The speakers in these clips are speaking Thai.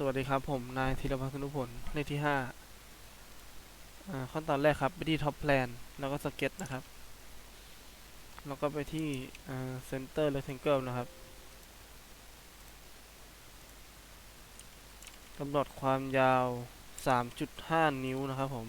สวัสดีครับ ผม นายธีรพัฒน์นุพลเลขที่ห้าขั้นตอนแรกครับ ไปที่ท็อปแพลนแล้วก็สเก็ตนะครับ แล้วก็ไปที่เซนเตอร์และเทงเกิลนะครับกำหนดความยาว 3.5 นิ้วนะครับผม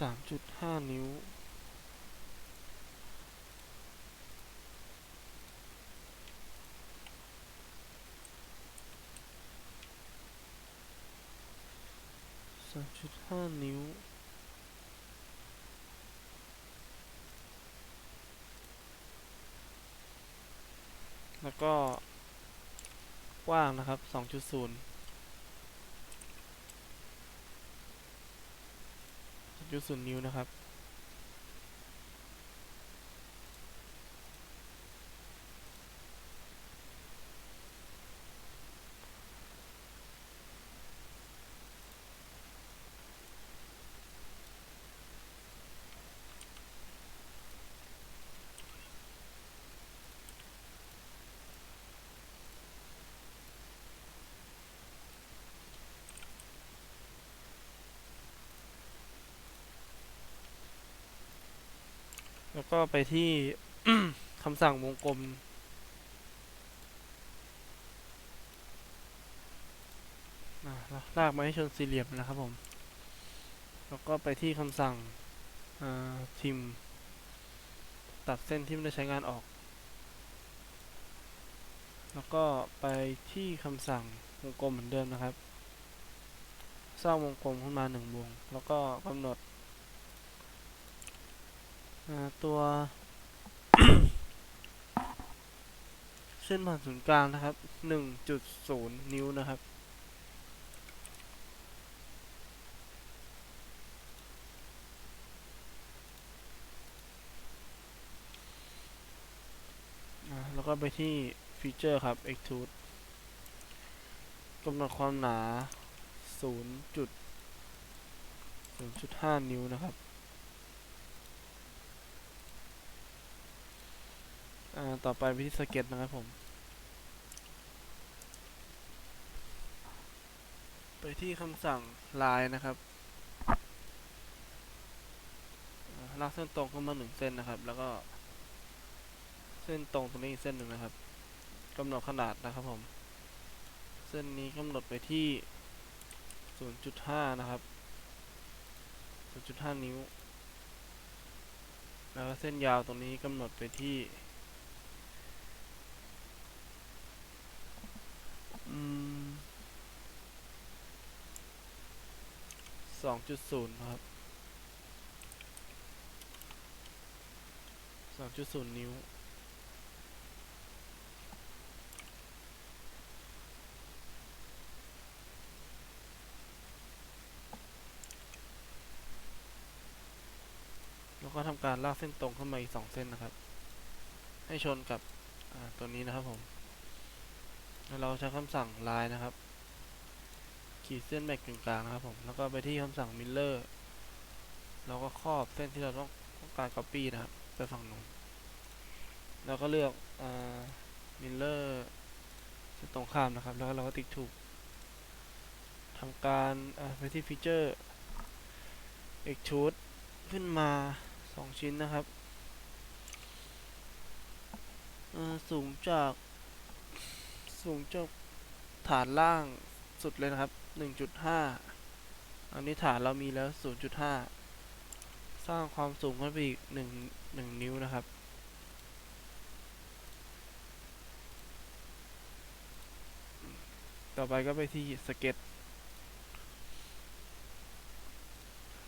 สามจุดห้านิ้ว สามจุดห้านิ้วแล้วก็กว้างนะครับสองจุดศูนย์ ยูดศูนนิวนะครับ แล้วก็ไปที่ คำสั่งวงกลม ลากมาให้ชนสี่เหลี่ยมนะครับผม แล้วก็ไปที่คำสั่งทิม ตัดเส้นที่ไม่ได้ใช้งานออก แล้วก็ไปที่คำสั่งวงกลมเหมือนเดิมนะครับ สร้างวงกลมขึ้นมาหนึ่งวง แล้วก็กำหนด ตัว เส้นผ่านศูนย์กลางนะครับหนึ่งจุดศูนย์นิ้วนะครับแล้วก็ไปที่ฟีเจอร์ครับ extrude กำหนดความหนา0จุด0.5 นิ้วนะครับ อ่า ต่อไปไปที่สเก็ตนะครับผม ไปที่คำสั่งลายนะครับอ่าลากเส้นตรงเข้ามาหนึ่งเส้นนะครับ แล้วก็เส้นตรงตรงนี้อีกเส้นหนึ่งนะครับกำหนดขนาดนะครับผม เส้นนี้กำหนดไปที่ 0.5 นะครับ 0.5 นิ้ว แล้วก็เส้นยาวตรงนี้กำหนดไปที่ อืม สองจุดศูนย์ครับสองจุดศูนย์นิ้ว แล้วก็ทำการลากเส้นตรงขึ้นมาอีกสองเส้นนะครับ ให้ชนกับตัวนี้นะครับผม เราใช้คำสั่งลายนะครับ ขีดเส้นแบ่งกึ่งกลางนะครับผม แล้วก็ไปที่คำสั่ง Miller เราก็ครอบเส้นที่เราต้องต้องการ copy นะครับ ไปฝั่งนู้นแล้วก็เลือกอ่า Miller เส้นตรงข้ามนะครับ แล้วเราก็ติ๊กถูกทำการไปที่ฟีเจอร์ extrude ขึ้นมาสองชิ้นนะครับสูงจาก สูงจากฐานล่างสุดเลยนะครับ 1.5 อันนี้ฐานเรามีแล้ว 0.5 สร้างความสูงขึ้นไปอีก 1 1 นิ้วนะครับ ต่อไปก็ไปที่สเก็ต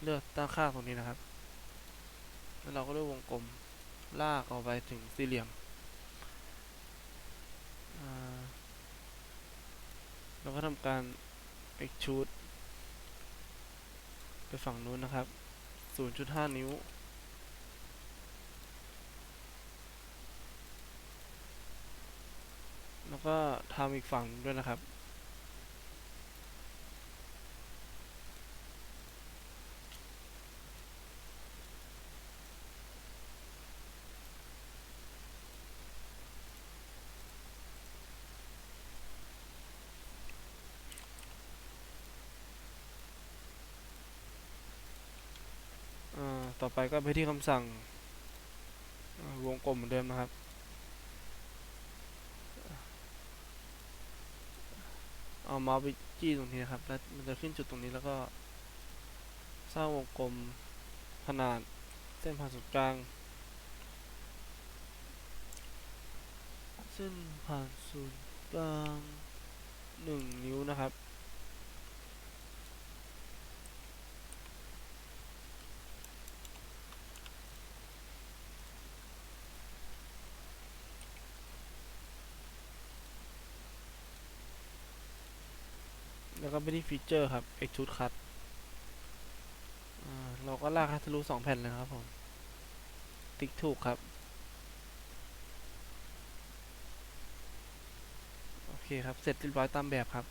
เลือกตั้งค่าตรงนี้นะครับ แล้วเราก็เลือกวงกลม ลากออกไปถึงสี่เหลี่ยมอ่าเรา การ extrude ไปฝั่งนู้นนะครับ 0.5 นิ้ว แล้วก็ทำอีกฝั่งด้วยนะครับ อ่า ต่อไปก็ไปที่คำสั่งวงกลมเหมือนเดิมนะครับ เอาเมาส์ไปจี้ตรงนี้นะครับ แล้วมันจะขึ้นจุดตรงนี้แล้วก็ สร้างวงกลมขนาดเส้นผ่านศูนย์กลาง เส้นผ่านศูนย์กลางหนึ่งนิ้วนะครับ แล้วก็ไปที่ฟีเจอร์ครับ extrude cut เราก็ลากให้ทะลุสองแผ่นเลยครับผม ติ๊กถูกครับ โอเคครับ เสร็จเรียบร้อยตามแบบครับ